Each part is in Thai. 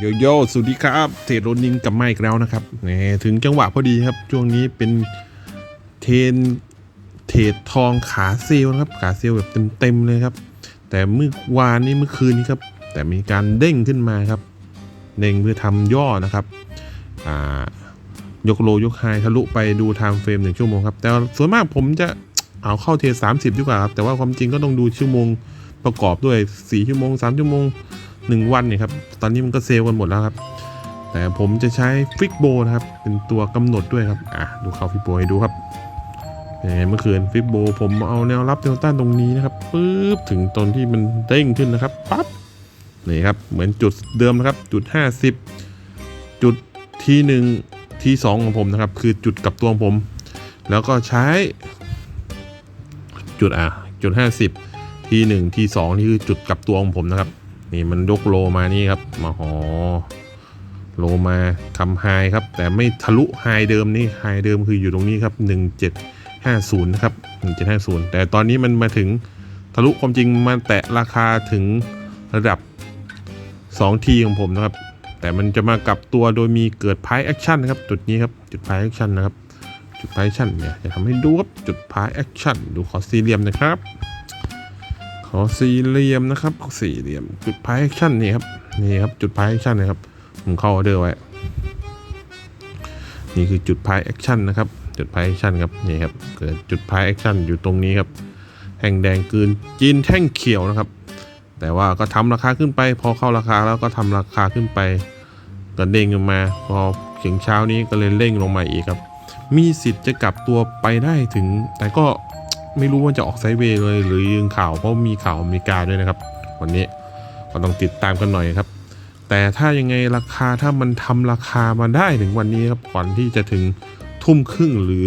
โยโย่สวัสดีครับเทรดโรนิงกลับมาอีกแล้วนะครับแหมถึงจังหวะพอดีครับ ช่วงนี้เป็นเทนเทรดทองขาเซลนะครับ ขาเซลแบบเต็มๆเลยครับ แต่เมื่อวานนี้เมื่อคืนนี้ครับ แต่มีการเด้งขึ้นมาครับ เด้งเพื่อทำย่อนะครับอ่ายกโลยกไฮทะลุไปดูไทม์เฟรมหนึ่งชั่วโมงครับ แต่ส่วนมากผมจะเอาเข้าเทรดสามสิบดีกว่าครับ แต่ว่าความจริงก็ต้องดูชั่วโมงประกอบด้วยสี่ชั่วโมงสามชั่วโมง หนึ่งวันเนี่ยครับ ตอนนี้มันก็เซลล์กันหมดแล้วครับ แต่ผมจะใช้ฟิกโบนะครับ เป็นตัวกำหนดด้วยครับ อะ ดูเข้าฟิกโบให้ดูครับเป็นเมื่อคืนฟิกโบผมเอาแนวรับแนวต้านตรงนี้นะครับปึ๊บถึงตอนที่มันเด้งขึ้นนะครับปั๊บนี่ครับ เหมือนจุดเดิมนะครับ จุด 50 จุดที่หนึ่งที่สองของผมนะครับ คือจุดกับตัวของผม แล้วก็ใช้ จุดอะจุด 50 ที่หนึ่งที่สองนี่คือจุดกับตัวของผมนะครับ นี่มันยกโลมานี่ครับมาหอโลมาทำไฮครับ แต่ไม่ทะลุไฮเดิมนี่ไฮเดิมคืออยู่ตรงนี้ครับ 1750นะครับ1750 แต่ตอนนี้มันมาถึงทะลุความจริงมาแตะราคาถึงระดับ2ทีของผมนะครับ แต่มันจะมากับตัวโดยมีเกิดพายแอคชั่นนะครับ จุดนี้ครับ จุดพายแอคชั่นนะครับ จุดพายแอคชั่นเนี่ยจะทำให้ดูครับ จุดพายแอคชั่นดูขอสี่เหลี่ยมนะครับ ขอสี่เหลี่ยมนะครับสี่เหลี่ยมจุดพายแอคชั่นนี่ครับนี่ครับจุดพายแอคชั่นนะครับผมเข้าออเดอร์ไว้ นี่คือจุดพายแอคชั่นนะครับจุดพายแอคชั่นครับนี่ครับเกิดจุดพายแอคชั่นอยู่ตรงนี้ครับแท่งแดงกลืนจีนแท่งเขียวนะครับ แต่ว่าก็ทำราคาขึ้นไป พอเข้าราคาแล้วก็ทำราคาขึ้นไปก็เด้งลงมา พอถึงเช้านี้ก็เลยเร่งลงมาอีกครับ มีสิทธิ์จะกลับตัวไปได้ถึง แต่ก็ ไม่รู้ว่าจะออกไซด์เวย์เลย หรือยืงข่าวเพราะมีข่าวอเมริกาด้วยนะครับ วันนี้ก็ต้องติดตามกันหน่อยครับ แต่ถ้ายังไงราคาถ้ามันทำราคามาได้ถึงวันนี้ครับก่อนที่จะถึงทุ่มครึ่งหรือ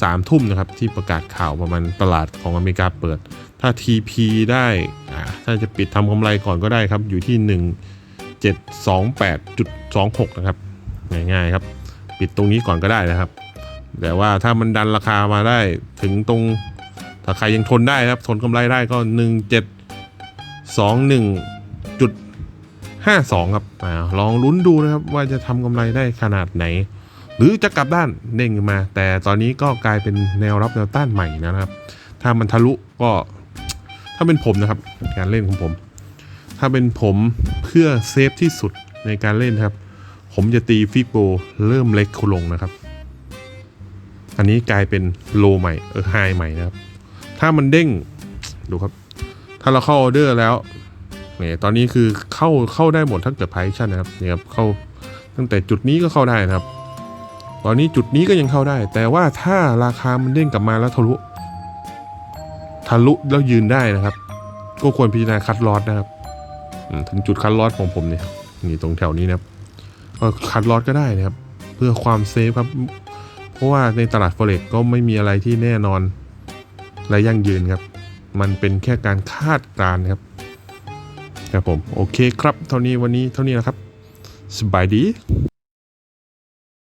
สามทุ่มนะครับ ที่ประกาศข่าวประมาณตลาดของอเมริกาเปิด ถ้า TP ได้อ่าถ้าจะปิดทำกำไรก่อนก็ได้ครับ อยู่ที่ 1728.26 นะครับ ง่ายๆครับ ปิดตรงนี้ก่อนก็ได้นะครับ แต่ว่าถ้ามันดันราคามาได้ถึงตรง ถ้าใครยังทนได้ครับ ทนกำไรได้ก็ 1 7 2 1จุด52 ครับอลองลุ้นดูนะครับว่าจะทำกำไรได้ขนาดไหน หรือจะกลับด้านเด้งมา แต่ตอนนี้ก็กลายเป็นแนวรับแนวต้านใหม่นะครับ ถ้ามันทะลุก็ถ้าเป็นผมนะครับ การเล่นของผม ถ้าเป็นผมเพื่อเซฟที่สุดในการเล่นครับ ผมจะตีฟิโบเริ่มเล็กลงนะครับ อันนี้กลายเป็นโลใหม่เออไฮใหม่นะครับ ถ้ามันเด้งดูครับ ถ้าเราเข้าออเดอร์แล้วเนี่ยตอนนี้คือเข้าเข้าได้หมดถ้าเกิดไพชั่นนะครับเนี่ยครับเข้าตั้งแต่จุดนี้ก็เข้าได้นะครับ ตอนนี้จุดนี้ก็ยังเข้าได้ แต่ว่าถ้าราคามันเด้งกลับมาแล้วทะลุทะลุแล้วยืนได้นะครับ ก็ควรพิจารณาคัดลอสนะครับถึงจุดคัดลอสของผมเนี่ยนี่ตรงแถวนี้นะครับก็คัดลอสก็ได้นะครับ เพื่อความเซฟครับ ราะว่าในตลาด forex ก็ไม่มีอะไรที่แน่นอนและยั่งยืนครับ มันเป็นแค่การคาดการณ์ครับครับผม โอเคครับ เท่านี้วันนี้เท่านี้นะครับ สบายดี